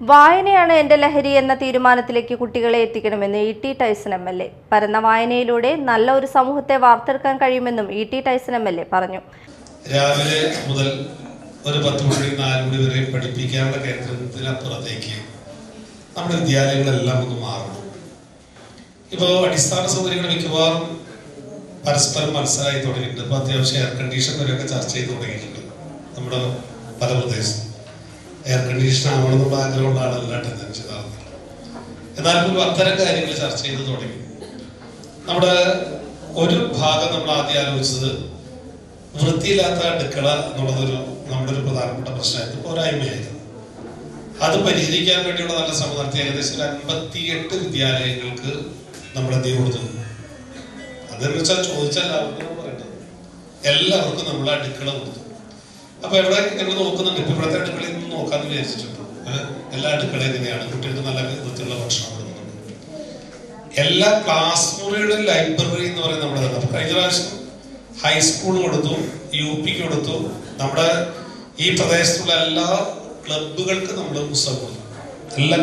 വായനയാണ് എന്റെ ലഹരി എന്ന തീരുമാനത്തിലേക്ക് കുട്ടികളെ എത്തിക്കണമെന്ന് E T Tyson M L A. പരന്ന വായനയിലൂടെ നല്ല ഒരു സമൂഹത്തെ വാർത്തെടുക്കാൻ കഴിയുമെന്നും E T Tyson M L A പറഞ്ഞു. രാവിലെ മുതൽ ഒരു പത്ത് മണി നാല് മണി വരെ പഠിപ്പിക്കാനുള്ള കേന്ദ്രത്തിനപ്പുറത്തേക്ക് നമ്മുടെ വിദ്യാലയങ്ങളെല്ലാം ഒന്ന് മാറണം. ഇപ്പോൾ അടിസ്ഥാന സൗകര്യങ്ങൾ മിക്കവാറും പരസ്പരം മനസ്സിലായി തുടങ്ങിയിട്ടുണ്ട്. ഇപ്പോൾ അത്യാവശ്യം എയർ കണ്ടീഷൻ വരെയൊക്കെ ചർച്ച ചെയ്ത് തുടങ്ങിയിട്ടുണ്ട് നമ്മുടെ പല പ്രദേശത്തും. എയർ കണ്ടീഷൻ ആവണമെന്നുള്ള ആഗ്രഹമുള്ളതാണ് എല്ലാ ടെൻഡൻസി നടന്നത് എന്നാൽ പോലും അത്തരം കാര്യങ്ങൾ ചർച്ച ചെയ്ത് തുടങ്ങി. നമ്മുടെ ഒരു ഭാഗം നമ്മൾ ആദ്യം ആലോചിച്ചത് വൃത്തിയില്ലാത്ത അടുക്കള എന്നുള്ളതൊരു നമ്മുടെ ഒരു പ്രധാനപ്പെട്ട പ്രശ്നമായിരുന്നു. പോരായ്മയായിരുന്നു അത് പരിഹരിക്കാൻ വേണ്ടിയുള്ള നല്ല ശ്രമം നടത്തി ഏകദേശം ഒരു അൻപത്തിയെട്ട് വിദ്യാലയങ്ങൾക്ക് നമ്മൾ എന്ത് കൊടുത്തു. അതെന്ന് വെച്ചാൽ ചോദിച്ചാൽ എല്ലാവർക്കും പറയേണ്ടത്. എല്ലാവർക്കും നമ്മൾ അടുക്കള കൊടുത്തു. അപ്പൊ എവിടെ ഞങ്ങൾ നോക്കുന്നുണ്ട്? ഇപ്പൊ ഇവിടുത്തെ അടുക്കളയിൽ നിന്ന് നോക്കാന്ന് വിചാരിച്ചിട്ടുണ്ട്. എല്ലാ അടുക്കളയും എങ്ങനെയാണ് കുട്ടികൾക്ക് നല്ല വിധത്തിലുള്ള ഭക്ഷണം കൊടുക്കുന്നുണ്ട് എല്ലാ ക്ലാസ് മുറിയുടെ ലൈബ്രറി എന്ന് പറയുന്നത് നമ്മുടെ തന്നെ. കഴിഞ്ഞ പ്രാവശ്യം ഹൈസ്കൂൾ കൊടുത്തു യു പിക്ക് കൊടുത്തു. നമ്മുടെ ഈ പ്രദേശത്തുള്ള എല്ലാ ക്ലബുകൾക്ക് നമ്മൾ പുസ്തകം കൊടുത്തു. എല്ലാം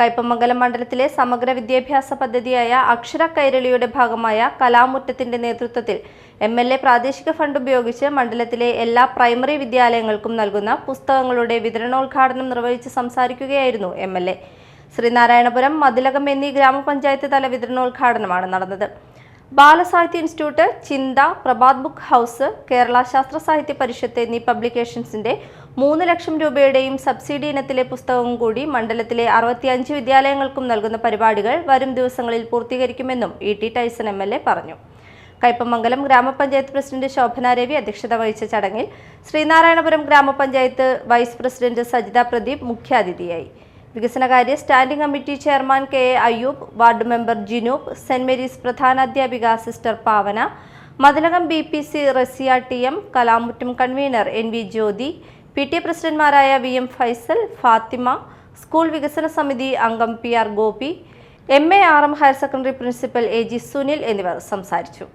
കയ്പമംഗലം മണ്ഡലത്തിലെ സമഗ്ര വിദ്യാഭ്യാസ പദ്ധതിയായ അക്ഷര കൈരളിയുടെ ഭാഗമായ കലാമുറ്റത്തിന്റെ നേതൃത്വത്തിൽ എം എൽ എ പ്രാദേശിക ഫണ്ട് ഉപയോഗിച്ച് മണ്ഡലത്തിലെ എല്ലാ പ്രൈമറി വിദ്യാലയങ്ങൾക്കും നൽകുന്ന പുസ്തകങ്ങളുടെ വിതരണോദ്ഘാടനം നിർവഹിച്ച് സംസാരിക്കുകയായിരുന്നു M L A. Sreenarayanapuram Mathilakam എന്നീ ഗ്രാമപഞ്ചായത്ത് തല വിതരണോദ്ഘാടനമാണ് നടന്നത്. ബാലസാഹിത്യ ഇൻസ്റ്റിറ്റ്യൂട്ട് ചിന്ത പ്രഭാത് ബുക്ക് ഹൗസ് കേരള ശാസ്ത്ര സാഹിത്യ പരിഷത്ത് എന്നീ പബ്ലിക്കേഷൻസിന്റെ മൂന്ന് ലക്ഷം രൂപയുടെയും സബ്സിഡി ഇനത്തിലെ പുസ്തകവും കൂടി മണ്ഡലത്തിലെ അറുപത്തിയഞ്ച് വിദ്യാലയങ്ങൾക്കും നൽകുന്ന പരിപാടികൾ വരും ദിവസങ്ങളിൽ പൂർത്തീകരിക്കുമെന്നും E T Tyson M L A പറഞ്ഞു. കയ്പമംഗലം ഗ്രാമപഞ്ചായത്ത് പ്രസിഡന്റ് ശോഭന രവി അധ്യക്ഷത വഹിച്ച ചടങ്ങിൽ ശ്രീനാരായണപുരം ഗ്രാമപഞ്ചായത്ത് വൈസ് പ്രസിഡന്റ് സജിത പ്രദീപ് മുഖ്യാതിഥിയായി. വികസനകാര്യ standing committee chairman K A Ayyub ward member Jinoob saint Mary's പ്രധാനാധ്യാപിക sister Pavana Mathilakam B P C Rasiya T M Kalamuttam convener N V Jyothi P T പ്രസിഡന്റ്മാരായ V M Faisal Fathima school വികസന സമിതി അംഗം P R Gopi M A R M higher secondary principal A G Sunil എന്നിവർ സംസാരിച്ചു.